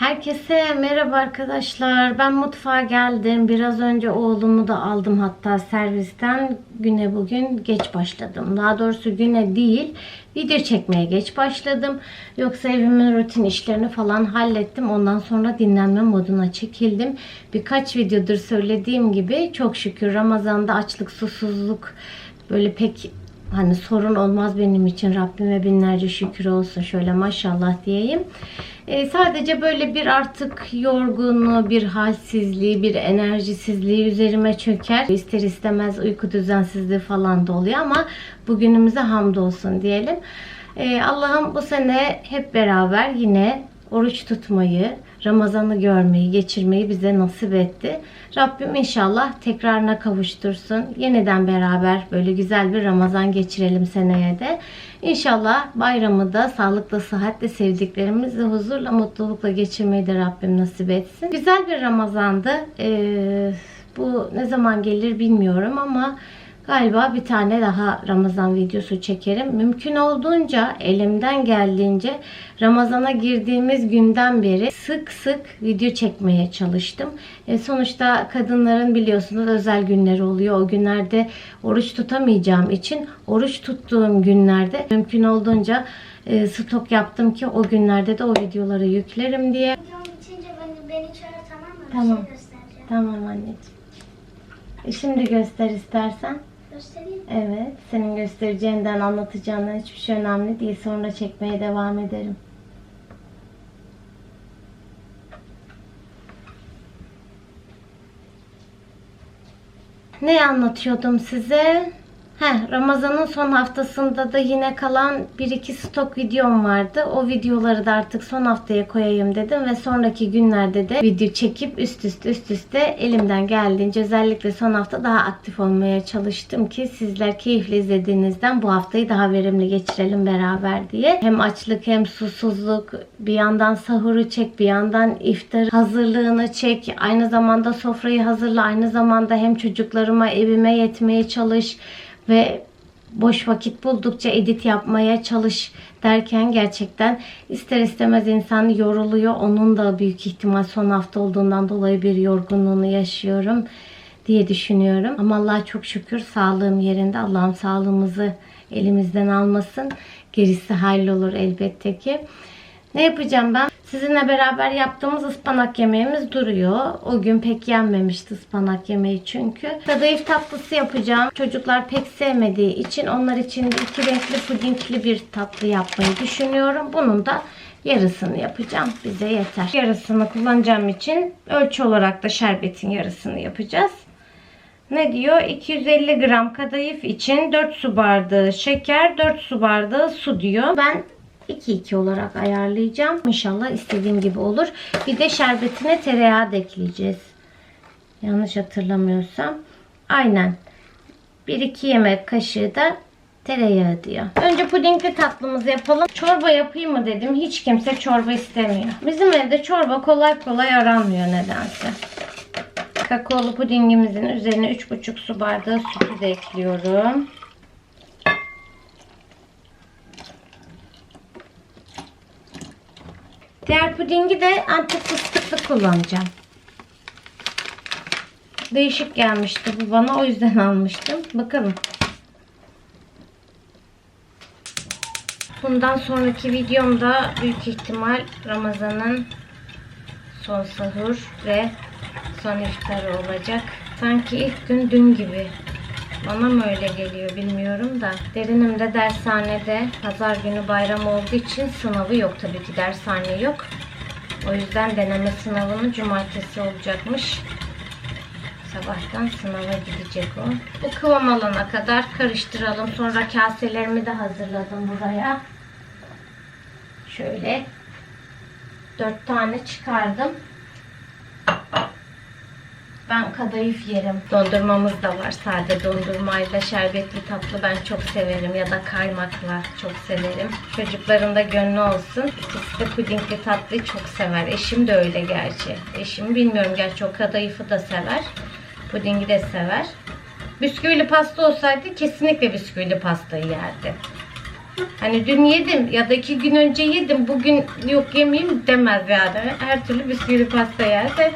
Herkese merhaba arkadaşlar. Ben mutfağa geldim. Biraz önce oğlumu da aldım hatta servisten. Güne bugün geç başladım. Daha doğrusu güne değil, video çekmeye geç başladım. Yoksa evimin rutin işlerini falan hallettim. Ondan sonra dinlenme moduna çekildim. Birkaç videodur söylediğim gibi çok şükür Ramazan'da açlık, susuzluk böyle pek hani sorun olmaz benim için. Rabbime binlerce şükür olsun. Şöyle maşallah diyeyim. Ee, sadece böyle bir artık yorgunluğu, bir halsizliği, bir enerjisizliği üzerime çöker. İster istemez uyku düzensizliği falan da oluyor ama bugünümüze hamdolsun diyelim. Ee, Allah'ım bu sene hep beraber yine oruç tutmayı, Ramazan'ı görmeyi, geçirmeyi bize nasip etti. Rabbim inşallah tekrarına kavuştursun. Yeniden beraber böyle güzel bir Ramazan geçirelim seneye de. İnşallah bayramı da sağlıkla, sıhhatle sevdiklerimizle, huzurla, mutlulukla geçirmeyi de Rabbim nasip etsin. Güzel bir Ramazandı. Ee, bu ne zaman gelir bilmiyorum ama Galiba bir tane daha Ramazan videosu çekerim. Mümkün olduğunca elimden geldiğince Ramazana girdiğimiz günden beri sık sık video çekmeye çalıştım. E, sonuçta kadınların biliyorsunuz özel günleri oluyor. O günlerde oruç tutamayacağım için oruç tuttuğum günlerde mümkün olduğunca e, stok yaptım ki o günlerde de o videoları yüklerim diye. Videom bitince beni, beni çağır tamam mı? Tamam. Bir şey göstereceğim. Tamam anneciğim. E, şimdi göster istersen. Göstereyim. Evet, senin göstereceğinden, anlatacağından hiçbir şey önemli değil. Sonra çekmeye devam ederim. Ne anlatıyordum size? Heh, Ramazan'ın son haftasında da yine kalan 1-2 stok videom vardı. O videoları da artık son haftaya koyayım dedim ve sonraki günlerde de video çekip üst üste üst üste elimden geldiğince özellikle son hafta daha aktif olmaya çalıştım ki sizler keyifli izlediğinizden bu haftayı daha verimli geçirelim beraber diye. Hem açlık hem susuzluk bir yandan sahuru çek bir yandan iftar hazırlığını çek aynı zamanda sofrayı hazırla aynı zamanda hem çocuklarıma evime yetmeye çalış ve boş vakit buldukça edit yapmaya çalış derken gerçekten ister istemez insan yoruluyor. Onun da büyük ihtimal son hafta olduğundan dolayı bir yorgunluğunu yaşıyorum diye düşünüyorum. Ama Allah'a çok şükür sağlığım yerinde. Allah'ım sağlığımızı elimizden almasın. Gerisi hallolur elbette ki. Ne yapacağım ben? Sizinle beraber yaptığımız ıspanak yemeğimiz duruyor. O gün pek yenmemişti ıspanak yemeği çünkü. Kadayıf tatlısı yapacağım. Çocuklar pek sevmediği için onlar için de iki renkli pudingli bir tatlı yapmayı düşünüyorum. Bunun da yarısını yapacağım. Bize yeter. Yarısını kullanacağım için ölçü olarak da şerbetin yarısını yapacağız. Ne diyor? 250 gram kadayıf için 4 su bardağı şeker, 4 su bardağı su diyor. Ben 2-2 olarak ayarlayacağım. İnşallah istediğim gibi olur. Bir de şerbetine tereyağı da ekleyeceğiz. Yanlış hatırlamıyorsam. Aynen. 1-2 yemek kaşığı da tereyağı diyor. Önce pudingli tatlımızı yapalım. Çorba yapayım mı dedim. Hiç kimse çorba istemiyor. Bizim evde çorba kolay kolay aranmıyor nedense. Kakaolu pudingimizin üzerine 3,5 su bardağı sütü de ekliyorum. Diğer pudingi de antep fıstıklı kullanacağım. Değişik gelmişti bu bana o yüzden almıştım. Bakalım. Bundan sonraki videomda büyük ihtimal Ramazan'ın son sahur ve son iftarı olacak. Sanki ilk gün dün gibi. Bana mı öyle geliyor bilmiyorum da. Derinim de dershanede pazar günü bayram olduğu için sınavı yok tabii ki dershane yok. O yüzden deneme sınavını cumartesi olacakmış. Sabahtan sınava gidecek o. Bu kıvam alana kadar karıştıralım. Sonra kaselerimi de hazırladım buraya. Şöyle dört tane çıkardım. Ben kadayıf yerim. Dondurmamız da var. Sade dondurmayla şerbetli tatlı ben çok severim. Ya da kaymakla çok severim. Çocukların da gönlü olsun. İkisi de pudingli tatlıyı çok sever. Eşim de öyle gerçi. Eşim bilmiyorum gerçi o kadayıfı da sever. Pudingi de sever. Bisküvili pasta olsaydı kesinlikle bisküvili pastayı yerdi. Hani dün yedim ya da iki gün önce yedim. Bugün yok yemeyeyim demez yani. Her türlü bisküvi pasta yerse.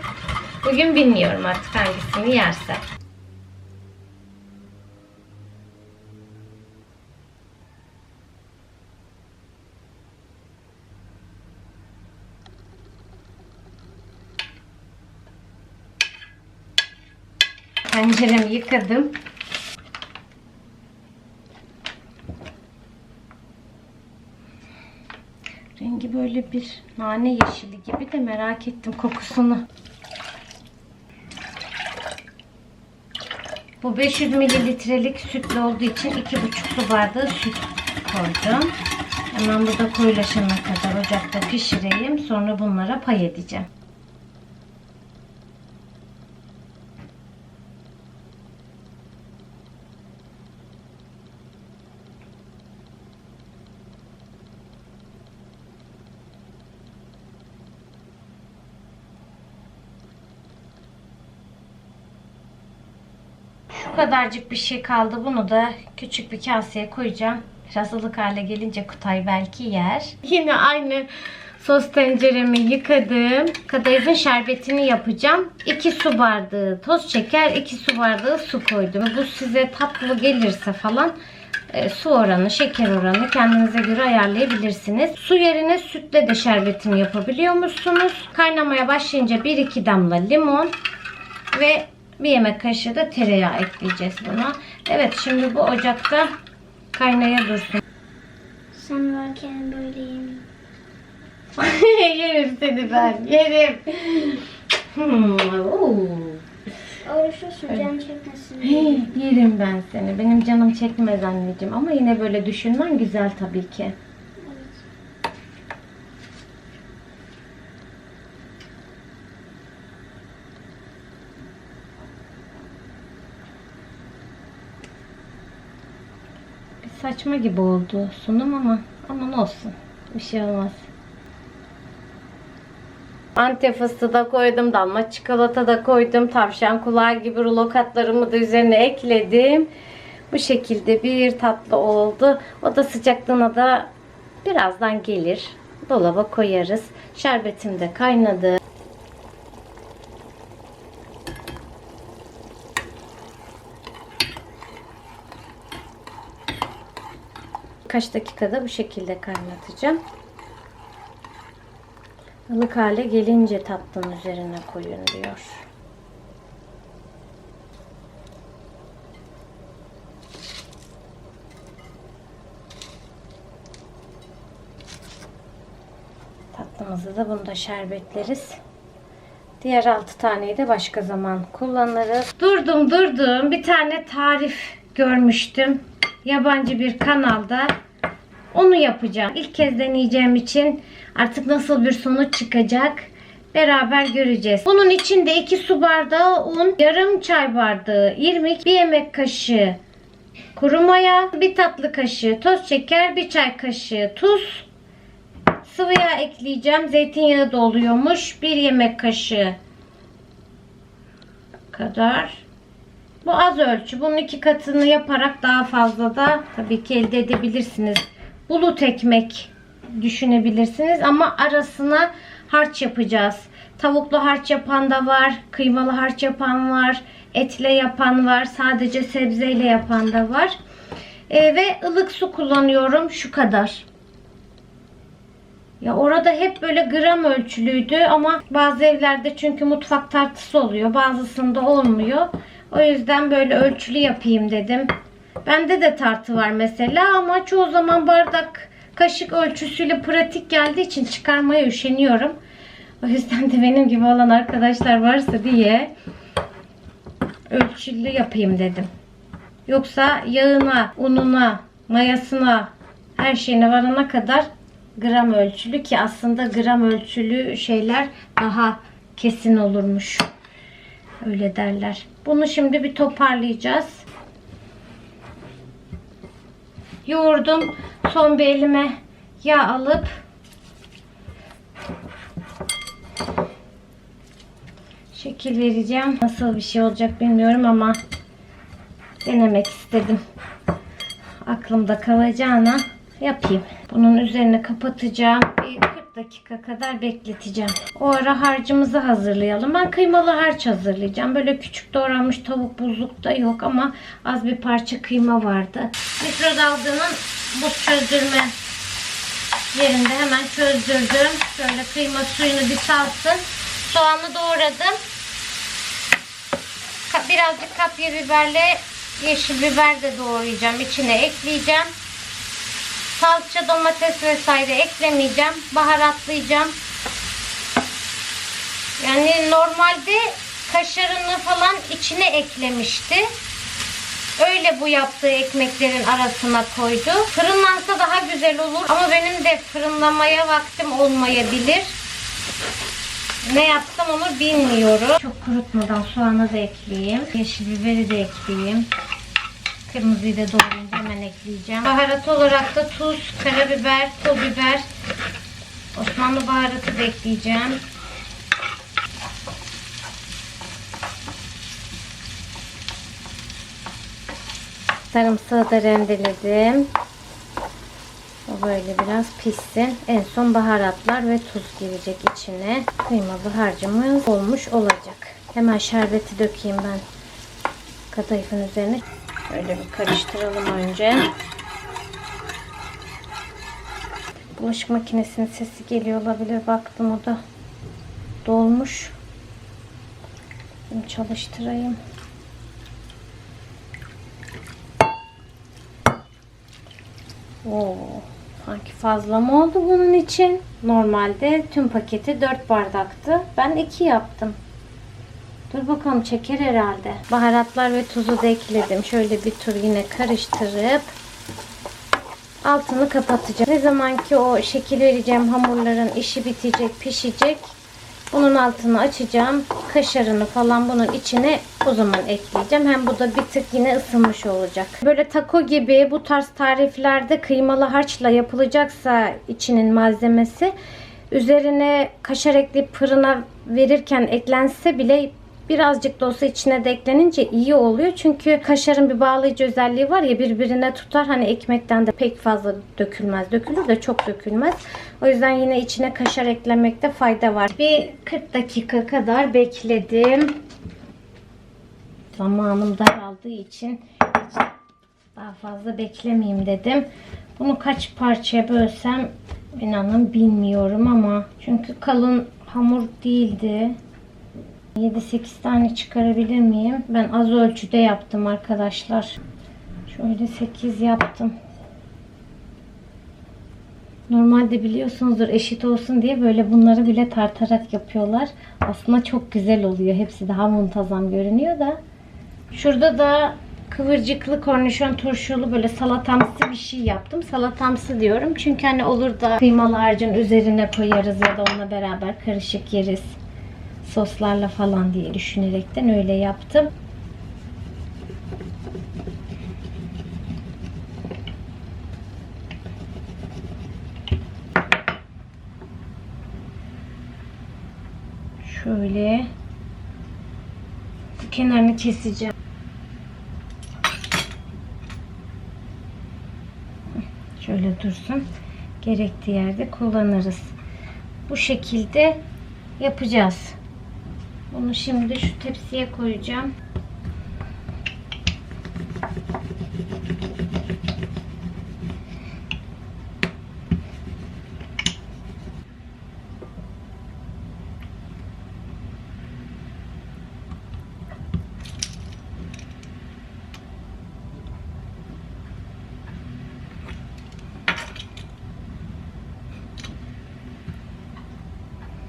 Bugün bilmiyorum artık hangisini yerse. Tenceremi yıkadım. Rengi böyle bir nane yeşili gibi de merak ettim kokusunu. Bu 500 mililitrelik sütlü olduğu için 2,5 su bardağı süt koydum. Hemen burada koyulaşana kadar ocakta pişireyim. Sonra bunlara pay edeceğim. Şu kadarcık bir şey kaldı. Bunu da küçük bir kaseye koyacağım. Biraz ılık hale gelince Kutay belki yer. Yine aynı sos tenceremi yıkadım. Kadayıfın şerbetini yapacağım. 2 su bardağı toz şeker, 2 su bardağı su koydum. Bu size tatlı gelirse falan e, su oranı, şeker oranı kendinize göre ayarlayabilirsiniz. Su yerine sütle de şerbetini yapabiliyormuşsunuz. Kaynamaya başlayınca 1-2 damla limon ve bir yemek kaşığı da tereyağı ekleyeceğiz buna. Evet şimdi bu ocakta kaynaya dursun. Sen varken böyle yemeyeyim. yerim seni ben. Yerim. Hmm, oo. Oruçlusun can çekmesin. Hey, yerim ben seni. Benim canım çekmez anneciğim. Ama yine böyle düşünmen güzel tabii ki. Saçma gibi oldu sunum ama aman olsun. Bir şey olmaz. Antep fıstığı da koydum, damla çikolata da koydum. Tavşan kulağı gibi rulo katlarımı da üzerine ekledim. Bu şekilde bir tatlı oldu. O da sıcaklığına da birazdan gelir. Dolaba koyarız. Şerbetim de kaynadı. Kaç dakikada bu şekilde kaynatacağım. Ilık hale gelince tatlının üzerine koyun diyor. Tatlımızı da bunda şerbetleriz. Diğer altı taneyi de başka zaman kullanırız. Durdum durdum bir tane tarif görmüştüm. Yabancı bir kanalda. Onu yapacağım. İlk kez deneyeceğim için artık nasıl bir sonuç çıkacak beraber göreceğiz. Bunun içinde 2 su bardağı un, yarım çay bardağı irmik, bir yemek kaşığı kuru maya, bir tatlı kaşığı toz şeker, bir çay kaşığı tuz, sıvı yağ ekleyeceğim. Zeytinyağı da oluyormuş. Bir yemek kaşığı kadar. Bu az ölçü. Bunun iki katını yaparak daha fazla da tabii ki elde edebilirsiniz. Bulut ekmek düşünebilirsiniz ama arasına harç yapacağız. Tavuklu harç yapan da var, kıymalı harç yapan var, etle yapan var, sadece sebzeyle yapan da var. Ee, ve ılık su kullanıyorum şu kadar. Ya orada hep böyle gram ölçülüydü ama bazı evlerde çünkü mutfak tartısı oluyor. Bazısında olmuyor. O yüzden böyle ölçülü yapayım dedim. Bende de tartı var mesela ama çoğu zaman bardak kaşık ölçüsüyle pratik geldiği için çıkarmaya üşeniyorum. O yüzden de benim gibi olan arkadaşlar varsa diye ölçülü yapayım dedim. Yoksa yağına, ununa, mayasına, her şeyine varana kadar gram ölçülü ki aslında gram ölçülü şeyler daha kesin olurmuş. Öyle derler. Bunu şimdi bir toparlayacağız. Yoğurdum. Son bir elime yağ alıp şekil vereceğim. Nasıl bir şey olacak bilmiyorum ama denemek istedim. Aklımda kalacağına yapayım. Bunun üzerine kapatacağım. Bir 40 dakika kadar bekleteceğim. O ara harcımızı hazırlayalım. Ben kıymalı harç hazırlayacağım. Böyle küçük doğranmış tavuk buzlukta yok ama az bir parça kıyma vardı. Mikrodalganın buz çözdürme yerinde hemen çözdürdüm. Şöyle kıyma suyunu bir salsın. Soğanı doğradım. Birazcık kapya biberle yeşil biber de doğrayacağım. İçine ekleyeceğim. Salça, domates vesaire eklemeyeceğim. Baharatlayacağım. Yani normalde kaşarını falan içine eklemişti. Öyle bu yaptığı ekmeklerin arasına koydu. Fırınlansa daha güzel olur ama benim de fırınlamaya vaktim olmayabilir. Ne yapsam onu bilmiyorum. Çok kurutmadan soğanı da ekleyeyim. Yeşil biberi de ekleyeyim. Kırmızıyı da doğrayınca hemen ekleyeceğim. Baharat olarak da tuz, karabiber, pul biber, Osmanlı baharatı da ekleyeceğim. Sarımsağı da rendeledim. O böyle biraz pişsin. En son baharatlar ve tuz girecek içine. Kıymalı harcımız olmuş olacak. Hemen şerbeti dökeyim ben kadayıfın üzerine. Şöyle bir karıştıralım önce. Bulaşık makinesinin sesi geliyor olabilir. Baktım o da dolmuş. Şimdi çalıştırayım. Oo, sanki fazla mı oldu bunun için? Normalde tüm paketi 4 bardaktı. Ben 2 yaptım. Dur bakalım çeker herhalde. Baharatlar ve tuzu da ekledim. Şöyle bir tur yine karıştırıp altını kapatacağım. Ne zaman ki o şekil vereceğim hamurların işi bitecek, pişecek. Bunun altını açacağım. Kaşarını falan bunun içine o zaman ekleyeceğim. Hem bu da bir tık yine ısınmış olacak. Böyle taco gibi bu tarz tariflerde kıymalı harçla yapılacaksa içinin malzemesi üzerine kaşar ekleyip fırına verirken eklense bile birazcık da olsa içine de eklenince iyi oluyor. Çünkü kaşarın bir bağlayıcı özelliği var ya birbirine tutar. Hani ekmekten de pek fazla dökülmez. Dökülür de çok dökülmez. O yüzden yine içine kaşar eklemekte fayda var. Bir 40 dakika kadar bekledim. Zamanım daraldığı için daha fazla beklemeyeyim dedim. Bunu kaç parçaya bölsem inanın bilmiyorum ama çünkü kalın hamur değildi. 7-8 tane çıkarabilir miyim? Ben az ölçüde yaptım arkadaşlar. Şöyle 8 yaptım. Normalde biliyorsunuzdur eşit olsun diye böyle bunları bile tartarak yapıyorlar. Aslında çok güzel oluyor. Hepsi daha muntazam görünüyor da. Şurada da kıvırcıklı kornişon turşulu böyle salatamsı bir şey yaptım. Salatamsı diyorum. Çünkü hani olur da kıymalı harcın üzerine koyarız ya da onunla beraber karışık yeriz soslarla falan diye düşünerekten öyle yaptım. Şöyle bu kenarını keseceğim. Şöyle dursun. Gerektiği yerde kullanırız. Bu şekilde yapacağız. Bunu şimdi şu tepsiye koyacağım.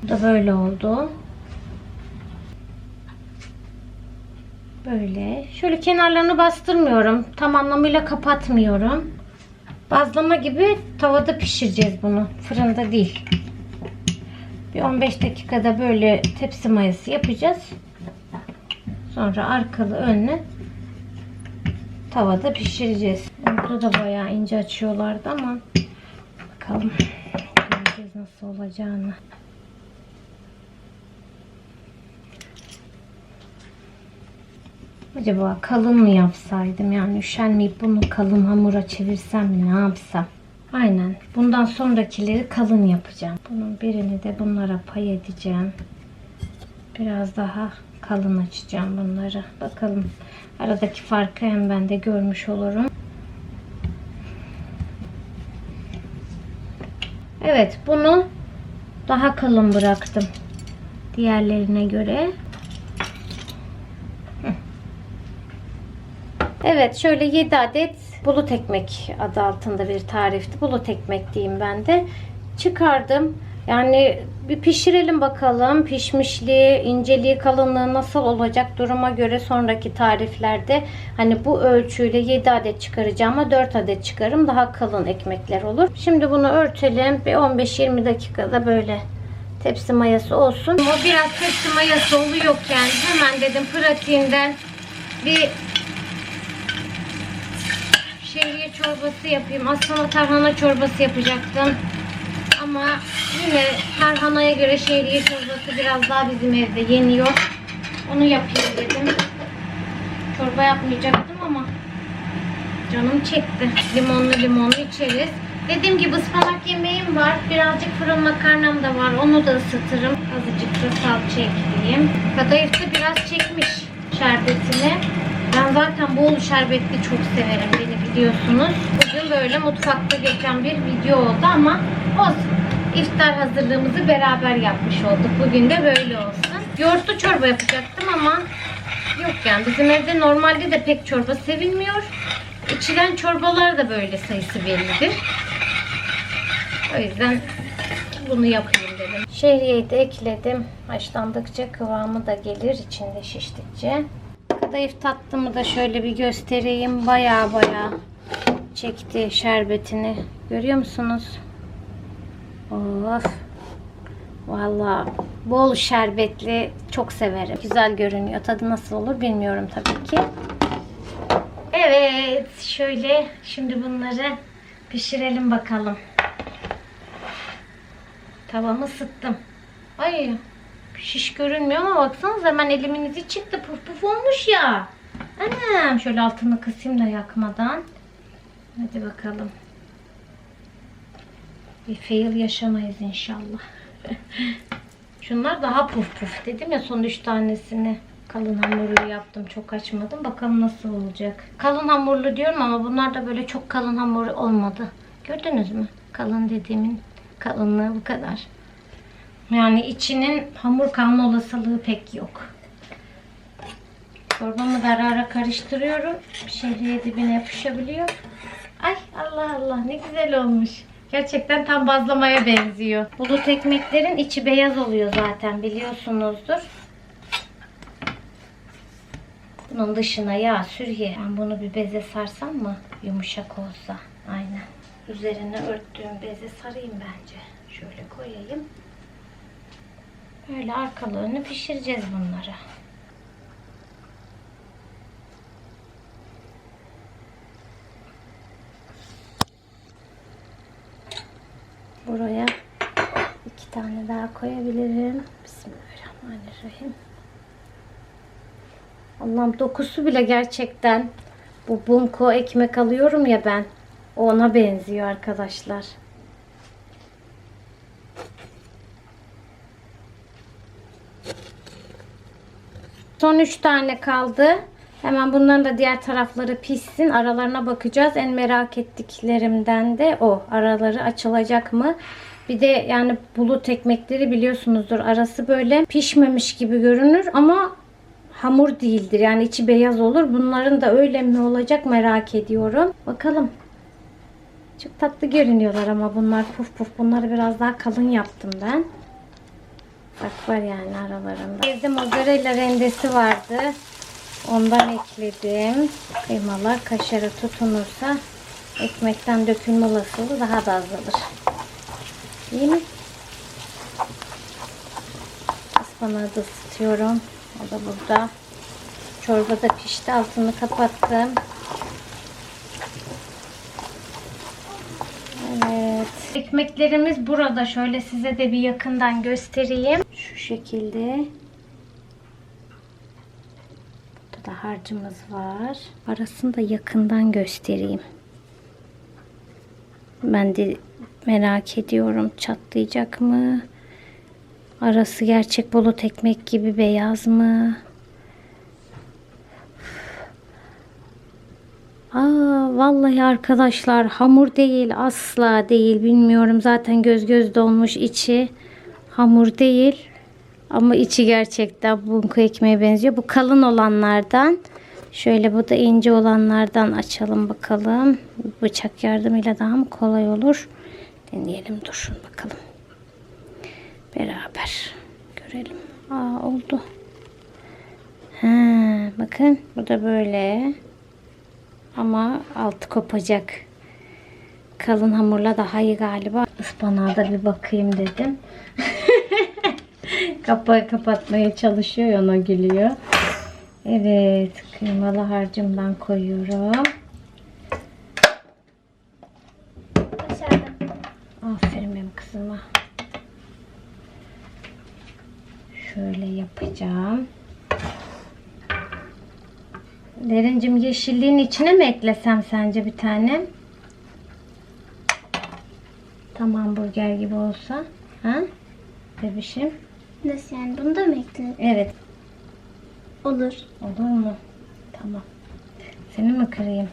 Da böyle oldu. Böyle. Şöyle kenarlarını bastırmıyorum. Tam anlamıyla kapatmıyorum. Bazlama gibi tavada pişireceğiz bunu. Fırında değil. Bir 15 dakikada böyle tepsi mayası yapacağız. Sonra arkalı önlü tavada pişireceğiz. Burada da bayağı ince açıyorlardı ama bakalım göreceğiz nasıl olacağını. Acaba kalın mı yapsaydım? Yani üşenmeyip bunu kalın hamura çevirsem mi? Ne yapsam? Aynen. Bundan sonrakileri kalın yapacağım. Bunun birini de bunlara pay edeceğim. Biraz daha kalın açacağım bunları. Bakalım. Aradaki farkı hem ben de görmüş olurum. Evet, bunu daha kalın bıraktım. Diğerlerine göre. Evet, şöyle 7 adet bulut ekmek adı altında bir tarifti. Bulut ekmek diyeyim ben de. Çıkardım. Yani bir pişirelim bakalım. Pişmişliği, inceliği, kalınlığı nasıl olacak duruma göre sonraki tariflerde hani bu ölçüyle 7 adet çıkaracağıma 4 adet çıkarım. Daha kalın ekmekler olur. Şimdi bunu örtelim. Bir 15-20 dakikada böyle tepsi mayası olsun. O biraz tepsi mayası oluyorken hemen dedim pratiğinden bir şehriye çorbası yapayım. Aslında tarhana çorbası yapacaktım. Ama yine tarhanaya göre şehriye çorbası biraz daha bizim evde yeniyor. Onu yapayım dedim. Çorba yapmayacaktım ama canım çekti. Limonlu limonlu içeriz. Dediğim gibi ıspanak yemeğim var. Birazcık fırın makarnam da var. Onu da ısıtırım. Azıcık da salça ekleyeyim. Kadayıf da biraz çekmiş şerbetini. Ben zaten bol şerbetli çok severim. Beni biliyorsunuz. Bugün böyle mutfakta geçen bir video oldu ama olsun. İftar hazırlığımızı beraber yapmış olduk. Bugün de böyle olsun. Yoğurtlu çorba yapacaktım ama yok yani bizim evde normalde de pek çorba sevilmiyor. İçilen çorbalar da böyle sayısı bellidir. O yüzden bunu yapayım dedim. Şehriyeyi de ekledim. Haşlandıkça kıvamı da gelir içinde şiştikçe. Kadayıf tatlımı da şöyle bir göstereyim. Baya baya çekti şerbetini. Görüyor musunuz? Of. Valla bol şerbetli çok severim. Güzel görünüyor. Tadı nasıl olur bilmiyorum tabii ki. Evet. Şöyle şimdi bunları pişirelim bakalım. Tavamı ısıttım. Ay şiş görünmüyor ama baksanız hemen elimin çıktı. Puf puf olmuş ya. Anam şöyle altını kısayım da yakmadan. Hadi bakalım. Bir fail yaşamayız inşallah. Şunlar daha puf puf dedim ya son üç tanesini kalın hamurlu yaptım. Çok açmadım. Bakalım nasıl olacak. Kalın hamurlu diyorum ama bunlar da böyle çok kalın hamur olmadı. Gördünüz mü? Kalın dediğimin kalınlığı bu kadar. Yani içinin hamur kalma olasılığı pek yok. Çorbamı da ara ara karıştırıyorum. Şehriye dibine yapışabiliyor. Ay Allah Allah ne güzel olmuş. Gerçekten tam bazlamaya benziyor. Bulut ekmeklerin içi beyaz oluyor zaten biliyorsunuzdur. Bunun dışına yağ sür ye. Ben bunu bir beze sarsam mı? Yumuşak olsa. Aynen. Üzerine örttüğüm beze sarayım bence. Şöyle koyayım. Böyle arkalı önlü pişireceğiz bunları. Buraya iki tane daha koyabilirim. Bismillahirrahmanirrahim. Allah'ım dokusu bile gerçekten bu bunko ekmek alıyorum ya ben. Ona benziyor arkadaşlar. Son 3 tane kaldı. Hemen bunların da diğer tarafları pişsin. Aralarına bakacağız. En merak ettiklerimden de o. Araları açılacak mı? Bir de yani bulut ekmekleri biliyorsunuzdur. Arası böyle pişmemiş gibi görünür ama hamur değildir. Yani içi beyaz olur. Bunların da öyle mi olacak merak ediyorum. Bakalım. Çok tatlı görünüyorlar ama bunlar puf puf. Bunları biraz daha kalın yaptım ben. Bak var yani aralarında. Evde mozzarella rendesi vardı. Ondan ekledim. Kıymalar kaşara tutunursa ekmekten dökülme olasılığı daha da azalır. İyi mi? Ispanağı da ısıtıyorum. O da burada. Çorba da pişti. Altını kapattım. Evet. Ekmeklerimiz burada. Şöyle size de bir yakından göstereyim. Şu şekilde. Burada da harcımız var. Arasını da yakından göstereyim. Ben de merak ediyorum çatlayacak mı? Arası gerçek bulut ekmek gibi beyaz mı? Aa, vallahi arkadaşlar hamur değil asla değil bilmiyorum zaten göz göz dolmuş içi hamur değil ama içi gerçekten bunku ekmeğe benziyor. Bu kalın olanlardan şöyle bu da ince olanlardan açalım bakalım. Bıçak yardımıyla daha mı kolay olur? Deneyelim durun bakalım. Beraber görelim. Aa oldu. Ha, bakın bu da böyle. Ama altı kopacak. Kalın hamurla daha iyi galiba. Ispanağa da bir bakayım dedim. Kapağı kapatmaya çalışıyor ona gülüyor. Evet kıymalı harcımdan koyuyorum. Aferin benim kızıma. Şöyle yapacağım. Derincim yeşilliğin içine mi eklesem sence bir tane? Tam hamburger gibi olsa. Ha? Bebişim. Nasıl yani? Bunu da mı ekledin? Evet. Olur. Olur mu? Tamam. Seni mi kırayım?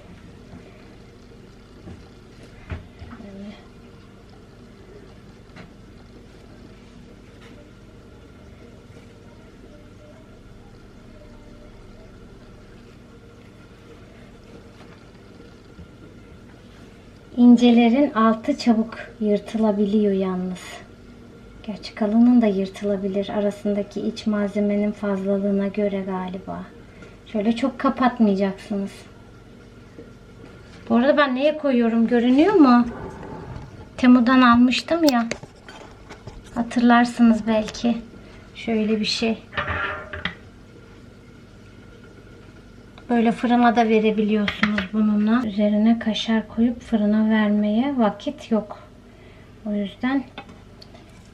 İncelerin altı çabuk yırtılabiliyor yalnız. Gerçi kalının da yırtılabilir arasındaki iç malzemenin fazlalığına göre galiba. Şöyle çok kapatmayacaksınız. Bu arada ben neye koyuyorum görünüyor mu? Temu'dan almıştım ya. Hatırlarsınız belki. Şöyle bir şey. Böyle fırına da verebiliyorsunuz bununla. Üzerine kaşar koyup fırına vermeye vakit yok. O yüzden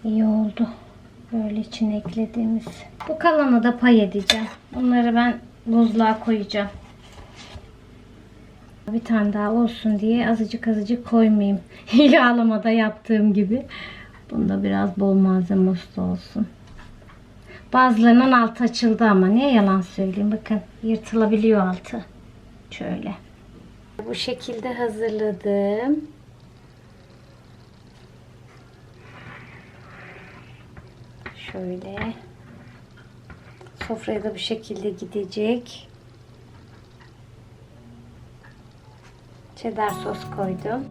iyi oldu. Böyle içine eklediğimiz. Bu kalanı da pay edeceğim. Bunları ben buzluğa koyacağım. Bir tane daha olsun diye azıcık azıcık koymayayım. Yağlamada yaptığım gibi. Bunda biraz bol malzeme usta olsun. Bazılarının altı açıldı ama niye yalan söyleyeyim. Bakın yırtılabiliyor altı. Şöyle. Bu şekilde hazırladım. Şöyle. Sofraya da bu şekilde gidecek. Cheddar sos koydum.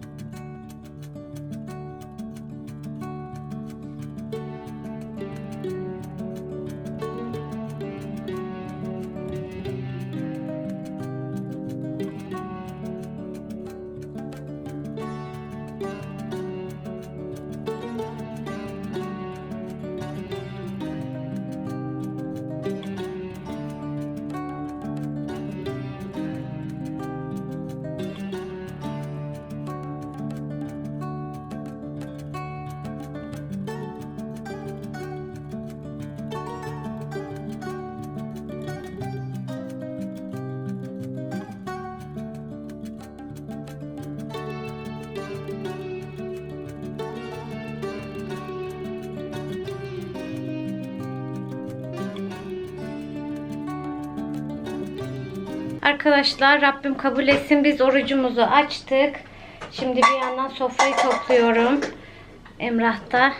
Arkadaşlar Rabbim kabul etsin biz orucumuzu açtık. Şimdi bir yandan sofrayı topluyorum. Emrah da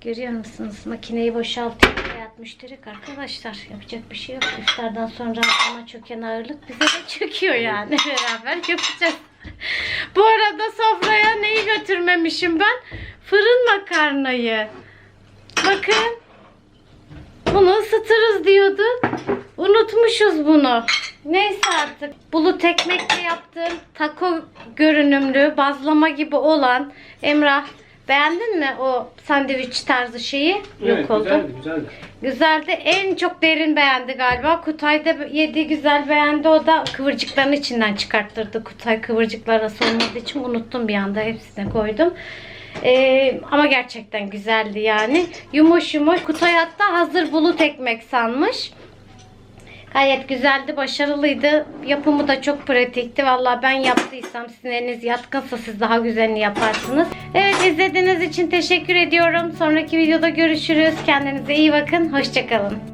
görüyor musunuz? Makineyi boşaltıyor. Hayat müşterek arkadaşlar. Yapacak bir şey yok. İftardan sonra ama çöken ağırlık bize de çöküyor yani. Beraber yapacağız. Bu arada sofraya neyi götürmemişim ben? Fırın makarnayı. Bakın. Bunu ısıtırız diyorduk. Unutmuşuz bunu. Neyse artık. Bulut ekmekle yaptığım taco görünümlü bazlama gibi olan Emrah beğendin mi o sandviç tarzı şeyi? Yok oldu. Güzeldi, güzeldi. Güzeldi. En çok derin beğendi galiba. Kutay da yedi güzel beğendi. O da kıvırcıkların içinden çıkarttırdı. Kutay kıvırcıklar arası olmadığı için unuttum bir anda. Hepsine koydum. Ee, ama gerçekten güzeldi yani. Yumuş yumuş. Kutay hatta hazır bulut ekmek sanmış. Gayet güzeldi, başarılıydı. Yapımı da çok pratikti. Vallahi ben yaptıysam sizin eliniz yatkınsa siz daha güzelini yaparsınız. Evet izlediğiniz için teşekkür ediyorum. Sonraki videoda görüşürüz. Kendinize iyi bakın. Hoşçakalın.